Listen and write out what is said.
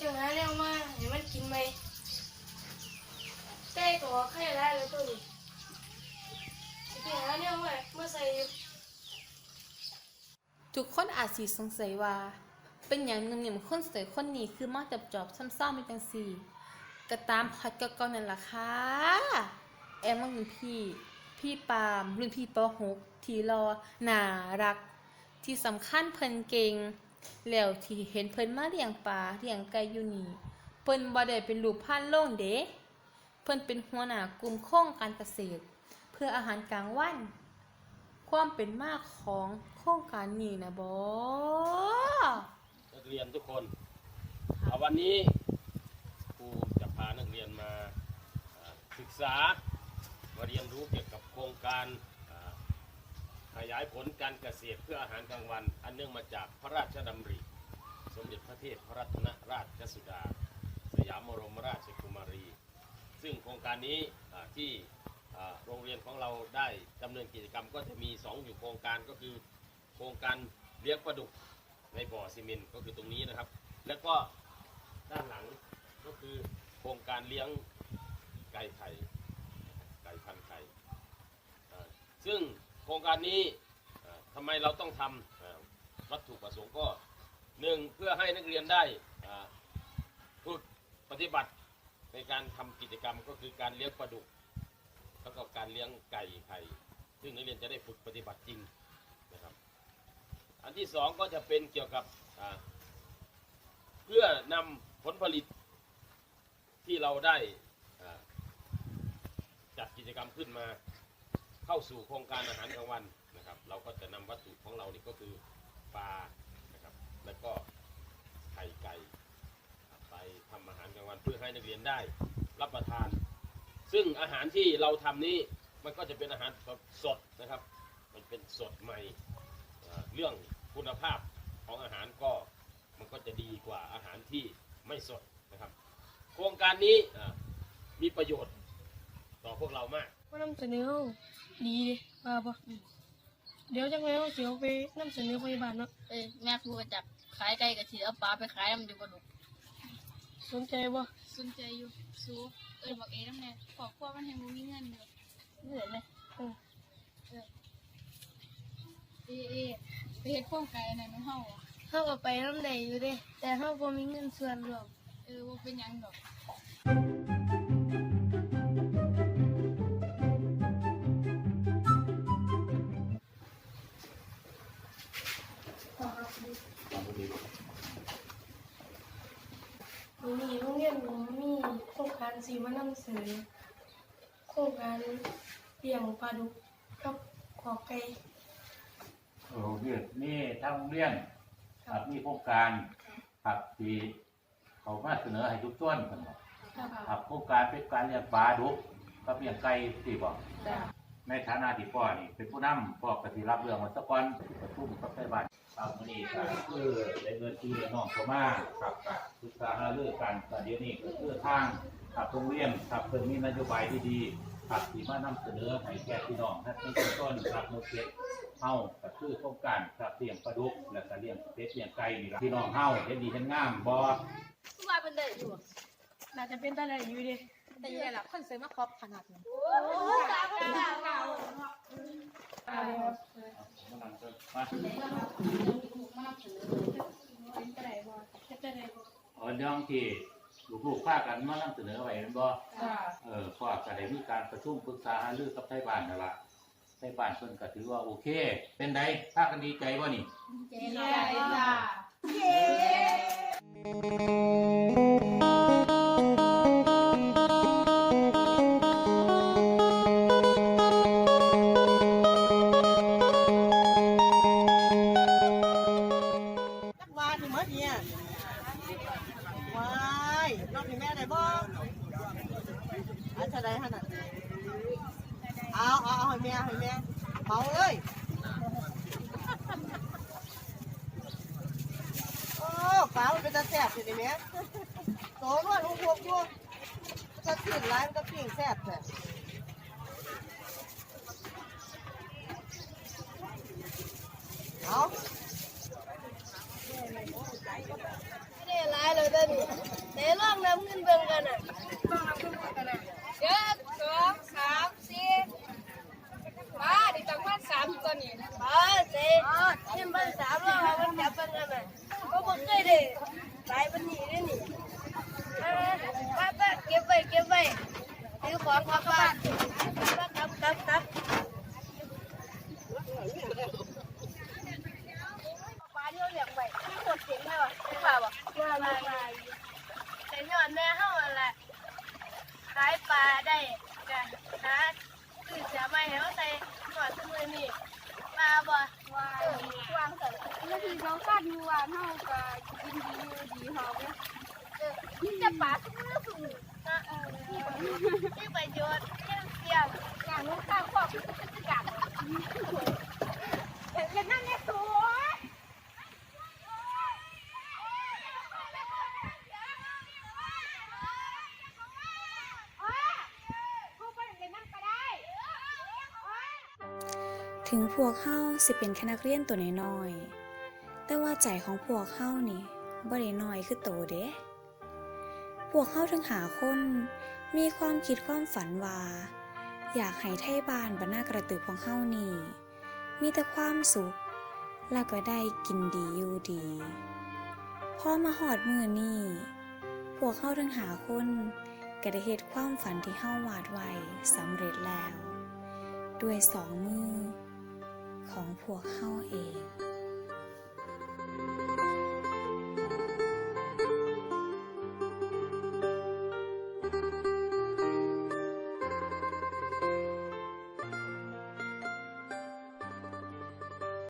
จังหาแนวมาให้มันกินไหมไก่ตัวไข่ได้เลยตัวนี้สิไปหาแนวมาเมาใส่อยู่ทุกคนอาจสิสงสัยว่า เป็นอย่างหนึ่งเนี่ยคนสวยคนนี้คือมาจับจอบซ้ำๆเป็นจังสี่ก็ตามพอดก็ก่อนนั่นล่ะค่ะ แอมรุ่นพี่ พี่ปามรุ่นพี่ป .6 ที่รอน่ารัก ที่สำคัญเพิ่นเก่ง แล้วที่เห็นเพิ่นมาเลี้ยงปลาเลี้ยงไก่อยู่นี่เพิ่นบ่ได้เป็นลูกพันโล่งเด้เพิ่นเป็นหัวหน้ากลุ่มโครงการเกษตร เพื่ออาหารกลางวัน ความเป็นมาของโครงการนี้นะบอนักเรียนทุกคนอ่าวันนี้ครูจะพานักเรียนมาศึกษามาเรียนรู้เกี่ยวกับโครงการ ขยายผลการเกษตรเพื่ออาหารกลางวัน อันเนื่องมาจากพระราชดำริ สมเด็จพระเทพพระรัตนราชสุดา สยามบรมราชกุมารี ซึ่งโครงการนี้ที่โรงเรียนของเราได้ดำเนินกิจกรรมก็จะมี 2 อยู่โครงการก็คือโครงการเลี้ยงปลาดุกในบ่อซีเมนต์ก็คือตรงนี้นะครับ แล้วก็ด้านหลังก็คือโครงการเลี้ยงไก่ไข่ไก่พันไข่ซึ่ง รงการนี้อ่าทำไมเราต้องทำอ่าวัตถุประสงค์ก็หนึ่งเพื่อให้นักเรียนได้ฝึกปฏิบัติในการทำกิจกรรมก็คือการเลี้ยงปลาดุกแล้วก็การเลี้ยงไก่ไข่ซึ่งนักเรียนจะได้ฝึกปฏิบัติจริงนะครับอันที่สองก็จะเป็นเกี่ยวกับเพื่อนำผลผลิตที่เราได้จัดกิจกรรมขึ้นมา เข้าสู่โครงการอาหารกลางวันนะครับ เราก็จะนำวัตถุของเรานี่ก็คือปลานะครับแล้วก็ไข่ไก่ไปทำอาหารกลางวันเพื่อให้นักเรียนได้รับประทาน ซึ่งอาหารที่เราทำนี้มันก็จะเป็นอาหารสดนะครับ มันเป็นสดใหม่อ่าเรื่องคุณภาพของอาหารก็มันก็จะดีกว่าอาหารที่ไม่สดนะครับ โครงการนี้อ่ามีประโยชน์ต่อพวกเรามาก มานำเสนอเฮาดีเด้ว่าบ่เดี๋ยวจังไงเฮาสิเอาไปนำเสนอพยาบาลเนาะเอ้ยแม่ครูก็จับขายไก่กับสีเอาปลาไปขายมันอยู่บนดุกสนใจบ่สนใจอยู่สู้เอ้ยบอกเอ๋น้ำแน่ขอบครัวมันให้มูมีเงินอยู่เหนื่อยเลยเออเอ้เอ้ไปเฮ็ดพวกไก่อันไหนมันเฮาอะเฮาก็ไปนำได้อยู่เด้แต่เฮาบ่มีเงินส่วนรวมเออว่าเป็นหยังดอก การสิมานำเสนอโครงการเลี้ยงปลาดุกกับขอไก่โอ้เรียนนี่ทางโรงเรียนครับมีโครงการครับที่เขามาเสนอให้ทุกส่วนกันบอกครับครับโครงการเป็นการเลี้ยงปลาดุกกับเลี้ยงไก่ที่บอกจ้ะในฐานะที่พ่อนี่เป็นผู้นำพ่อปฏิรับเรื่องมาสักวันประชุมกับไต้บ้านครับวันนี้ก็คือได้เงินที่น้องเขามาครับกับศึกษาหารือกันแต่เดี๋ยวนี้ก็คือทาง ครับโรงเรียนครับเพิ่นมีนโยบายที่ดีครับที่มานำเสนอให้แก่พี่น้องท่านในชุมชนครับเมื่อเก็บเฮาก็คือโครงการครับเลี้ยงปลาดุกแล้วก็เลี้ยงเป็ดเลี้ยงไก่นี่ล่ะพี่น้องเฮาเห็นดีเห็นงามบ่ผู้ว่าเป็นได้อยู่น่าจะเป็นตาได้อยู่เด้แต่ยังไงล่ะคนสวยมาครอบขนาดนี้โอ้ตาเป็นดาวเก่าอ่าครับมานั่งเถอะมาเป็นตาได้บ่เฮ็ดตาได้บ่เอาเรื่องที่ ลูกๆพากันมานำเสนอไว้แม่นบ่เออพ่อก็ได้มีการประชุมปรึกษาหารือกับไทบ้านนั่นล่ะไทบ้านเพิ่นก็ถือว่าโอเค เป็นไดพากันดีใจบ่นี่ เจ๊ใจจ้ะจัก เอาเลยโอ้ปลามันเป็นตาแซ่บสิแม่โตนวดหุบหุบอยู่จะกินหลายมันก็ปิ้งแสบแท้เอาได้หละ อ๋อเจ๊ที่มันสามแล้วมันจับเป็นอะไรก็บอกเคยได้ตายเป็นหนีได้หนิป้าป้าเก็บไว้เก็บไว้ซื้อของกลับบ้านป้ากลับกลับกลับปลาที่เราเลี้ยงไว้ที่หมดเสียงเลยวะใช่ป่าววะมามามาแต่ย้อนแ มานั่นแหละขายปลาได้ก็หาคือเสียไม่แล้วใส่หอดทุกมือนี่ปลาบ่วางวางเสร็จแล้วทีน้องกัดอยู่วางเท่ากับยินดีอยู่ดีเขาเนี่ยนี่จะปาทุกเรื่องสูงนะเออที่ประโยชน์ที่เสียงอย่างนู้นข้าวขอบคือจะกัดเห็นนั่นเนี่ย ถึงพวกเฮาสิเป็นแค่นักเรียนตัวน้อยๆแต่ว่าใจของพวกเฮานี่บ่ได้น้อยคือโตเด้พวกเฮาทั้งหาคนมีความคิดความฝันว่า อยากให้ไทยบ้านบรรณากระตือของเฮานี่มีแต่ความสุข แล้วก็ได้กินดีอยู่ดีพอมาหอดมือนี่พวกเฮาทั้งหาคนก็ได้เฮ็ดความฝันที่เฮาวาดไว้สำเร็จแล้ว ด้วยสองมือ ของพวกเข้าเอง